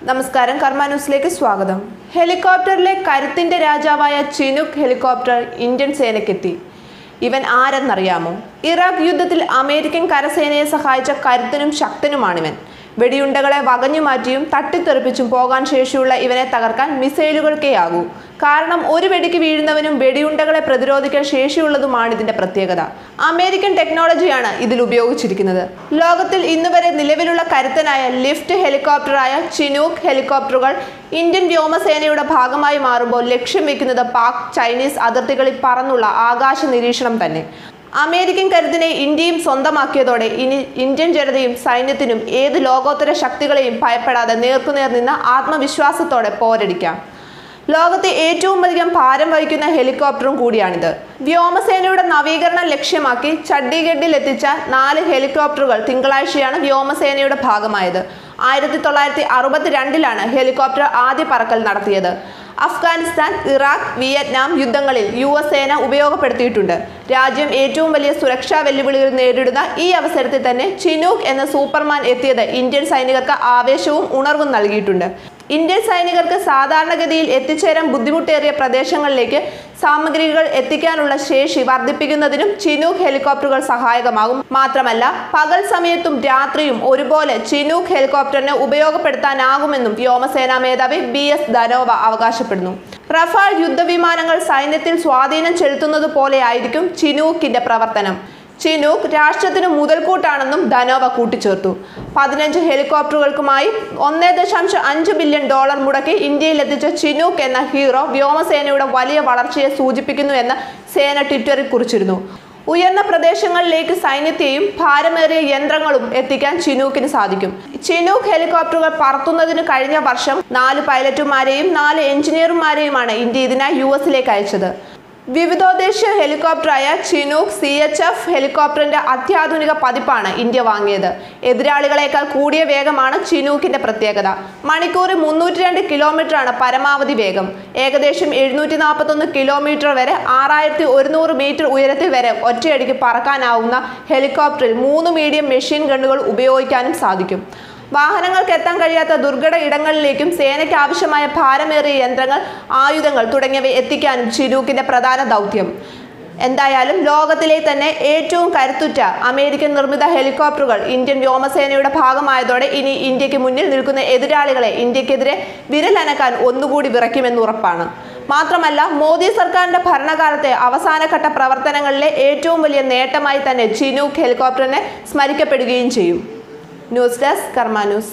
നമസ്കാരം കർമ്മ ന്യൂസിലേക്ക് സ്വാഗതം. ഹെലികോപ്റ്ററിലെ കരുത്തിന്റെ രാജാവായ ചിനുക് ഹെലികോപ്റ്റർ ഇന്ത്യൻ സേനയ്ക്കെത്തി. ഇവൻ ആരെന്നറിയാമോ? ഇറാഖ് യുദ്ധത്തിൽ അമേരിക്കൻ കരസേനയെ സഹായിച്ച കരുത്തനും ശക്തനുമാണിവൻ. വെടിയുണ്ടകളെ വകഞ്ഞു മാറ്റിയും തട്ടിത്തെറിപ്പിച്ചും പോകാൻ ശേഷിയുള്ള ഇവനെ തകർക്കാൻ മിസൈലുകൾക്കേയാകൂ. കാരണം ഒരു വെടിക്ക് വീഴുന്നവനും വെടിയുണ്ടകളെ പ്രതിരോധിക്കാൻ ശേഷിയുള്ളതുമാണ് ഇതിന്റെ പ്രത്യേകത. അമേരിക്കൻ ടെക്നോളജിയാണ് ഇതിൽ ഉപയോഗിച്ചിരിക്കുന്നത്. ലോകത്തിൽ ഇന്നുവരെ നിലവിലുള്ള കരുത്തനായ ലിഫ്റ്റ് ഹെലികോപ്റ്ററായ ചിനൂക്ക് ഹെലികോപ്റ്ററുകൾ ഇന്ത്യൻ വ്യോമസേനയുടെ ഭാഗമായി മാറുമ്പോൾ ലക്ഷ്യം വെക്കുന്നത് പാക് ചൈനീസ് അതിർത്തികളിൽ പറന്നുള്ള ആകാശ നിരീക്ഷണം തന്നെ. അമേരിക്കൻ കരുത്തിനെ ഇന്ത്യയും സ്വന്തമാക്കിയതോടെ ഇനി ഇന്ത്യൻ ജനതയും സൈന്യത്തിനും ഏത് ലോകോത്തര ശക്തികളെയും ഭയപ്പെടാതെ നേർക്കുനേർ നിന്ന് ആത്മവിശ്വാസത്തോടെ പോരടിക്കാം. ലോകത്തെ ഏറ്റവും അധികം ഭാരം വഹിക്കുന്ന ഹെലികോപ്റ്ററും കൂടിയാണിത്. വ്യോമസേനയുടെ നവീകരണം ലക്ഷ്യമാക്കി ചണ്ഡീഗഡിൽ എത്തിച്ച നാല് ഹെലികോപ്റ്ററുകൾ തിങ്കളാഴ്ചയാണ് വ്യോമസേനയുടെ ഭാഗമായത്. ആയിരത്തി തൊള്ളായിരത്തി ഹെലികോപ്റ്റർ ആദ്യ പറക്കൽ നടത്തിയത്. അഫ്ഗാനിസ്ഥാൻ ഇറാഖ് വിയറ്റ്നാം യുദ്ധങ്ങളിൽ യു എസ് സേന ഉപയോഗപ്പെടുത്തിയിട്ടുണ്ട്. രാജ്യം ഏറ്റവും വലിയ സുരക്ഷാ വെല്ലുവിളികൾ നേരിടുന്ന ഈ അവസരത്തിൽ തന്നെ ചിനൂക്ക് എന്ന സൂപ്പർമാൻ എത്തിയത് ഇന്ത്യൻ സൈനികർക്ക് ആവേശവും ഉണർവും നൽകിയിട്ടുണ്ട്. ഇന്ത്യൻ സൈനികർക്ക് സാധാരണഗതിയിൽ എത്തിച്ചേരാൻ ബുദ്ധിമുട്ടേറിയ പ്രദേശങ്ങളിലേക്ക് സാമഗ്രികൾ എത്തിക്കാനുള്ള ശേഷി വർദ്ധിപ്പിക്കുന്നതിനും ചിനൂക്ക് ഹെലികോപ്റ്ററുകൾ സഹായകമാകും. മാത്രമല്ല പകൽ സമയത്തും രാത്രിയും ഒരുപോലെ ചിനൂക്ക് ഹെലികോപ്റ്ററിനെ ഉപയോഗപ്പെടുത്താനാകുമെന്നും വ്യോമസേനാ മേധാവി ബി എസ് ധനോവ അവകാശപ്പെടുന്നു. റഫാൾ യുദ്ധവിമാനങ്ങൾ സൈന്യത്തിൽ സ്വാധീനം ചെലുത്തുന്നത് പോലെയായിരിക്കും ചിനൂക്കിന്റെ പ്രവർത്തനം. ചിനൂക്ക് രാഷ്ട്രത്തിന് മുതൽക്കൂട്ടാണെന്നും ധനോവ കൂട്ടിച്ചേർത്തു. പതിനഞ്ച് ഹെലികോപ്റ്ററുകൾക്കുമായി ഒന്നേ ദശാംശം അഞ്ച് ബില്യൺ ഡോളർ മുടക്കി ഇന്ത്യയിലെത്തിച്ച ചിനൂക്ക് എന്ന ഹീറോ വ്യോമസേനയുടെ വലിയ വളർച്ചയെ സൂചിപ്പിക്കുന്നു എന്ന് സേന ട്വിറ്ററിൽ കുറിച്ചിരുന്നു. ഉയർന്ന പ്രദേശങ്ങളിലേക്ക് സൈന്യത്തെയും ഭാരമേറിയ യന്ത്രങ്ങളും എത്തിക്കാൻ ചിനൂക്കിന് സാധിക്കും. ചിനൂക്ക് ഹെലികോപ്റ്ററുകൾ പറത്തുന്നതിന് കഴിഞ്ഞ വർഷം നാല് പൈലറ്റുമാരെയും നാല് എഞ്ചിനീയർമാരെയുമാണ് ഇന്ത്യ ഇതിനായി യു എസിലേക്ക് അയച്ചത്. വിവിധോദ്ദേശീയ ഹെലികോപ്റ്ററായ ചിനൂക്ക് സി എച്ച് എഫ് ഹെലികോപ്റ്ററിന്റെ അത്യാധുനിക പതിപ്പാണ് ഇന്ത്യ വാങ്ങിയത്. എതിരാളികളെക്കാൾ കൂടിയ വേഗമാണ് ചിനൂക്കിന്റെ പ്രത്യേകത. മണിക്കൂറിൽ മുന്നൂറ്റി രണ്ട് കിലോമീറ്ററാണ് പരമാവധി വേഗം. ഏകദേശം എഴുന്നൂറ്റി നാൽപ്പത്തൊന്ന് കിലോമീറ്റർ വരെ ആറായിരത്തി ഒരുന്നൂറ് മീറ്റർ ഉയരത്തിൽ വരെ ഒറ്റയടിക്ക് പറക്കാനാവുന്ന ഹെലികോപ്റ്ററിൽ മൂന്ന് മീഡിയം മെഷീൻ ഗണ്ണുകൾ ഉപയോഗിക്കാനും സാധിക്കും. വാഹനങ്ങൾക്ക് എത്താൻ കഴിയാത്ത ദുർഘട ഇടങ്ങളിലേക്കും സേനയ്ക്ക് ആവശ്യമായ ഭാരമേറിയ യന്ത്രങ്ങൾ ആയുധങ്ങൾ തുടങ്ങിയവ എത്തിക്കാനും ചിരൂക്കിന്റെ പ്രധാന ദൗത്യം. എന്തായാലും ലോകത്തിലെ തന്നെ ഏറ്റവും കരുത്തുറ്റ അമേരിക്കൻ നിർമ്മിത ഹെലികോപ്റ്ററുകൾ ഇന്ത്യൻ വ്യോമസേനയുടെ ഭാഗമായതോടെ ഇനി ഇന്ത്യയ്ക്ക് മുന്നിൽ നിൽക്കുന്ന എതിരാളികളെ ഇന്ത്യക്കെതിരെ വിരലനക്കാൻ ഒന്നുകൂടി വിറയ്ക്കുമെന്ന് ഉറപ്പാണ്. മാത്രമല്ല മോദി സർക്കാരിന്റെ ഭരണകാലത്തെ അവസാനഘട്ട പ്രവർത്തനങ്ങളിലെ ഏറ്റവും വലിയ നേട്ടമായി തന്നെ ചിനൂക്ക് ഹെലികോപ്റ്ററിനെ സ്മരിക്കപ്പെടുകയും ചെയ്യും. News desk news.